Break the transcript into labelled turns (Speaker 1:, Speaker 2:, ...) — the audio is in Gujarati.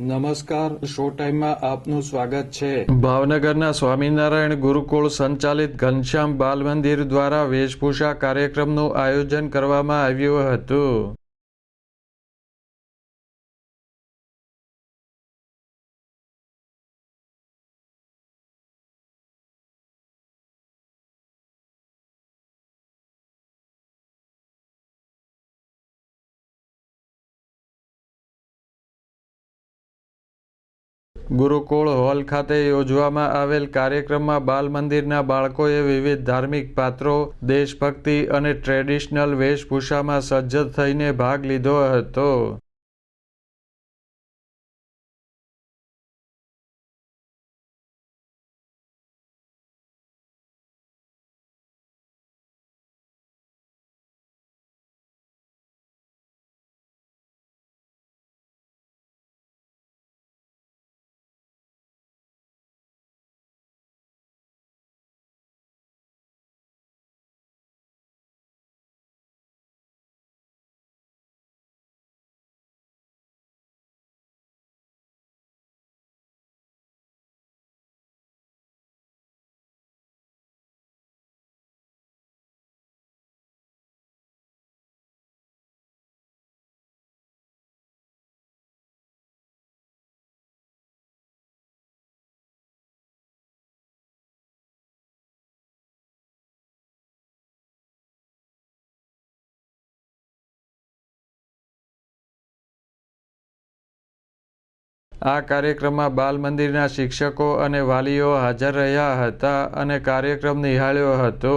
Speaker 1: નમસ્કાર, શો ટાઈમમાં આપનું સ્વાગત છે.
Speaker 2: ભાવનગરના સ્વામિનારાયણ ગુરુકુળ સંચાલિત ઘનશ્યામ બાલ મંદિર દ્વારા વેશભૂષા કાર્યક્રમનું આયોજન કરવામાં આવ્યું હતું. ગુરુકુળ હોલ ખાતે યોજવામાં આવેલ કાર્યક્રમમાં બાલ મંદિરના બાળકોએ વિવિધ ધાર્મિક પાત્રો, દેશભક્તિ અને ટ્રેડિશનલ વેશભૂષામાં સજ્જ થઈને ભાગ લીધો હતો. આ કાર્યક્રમમાં બાલ મંદિરના શિક્ષકો અને વાલીઓ હાજર રહ્યા હતા અને કાર્યક્રમ નિહાળ્યો હતો.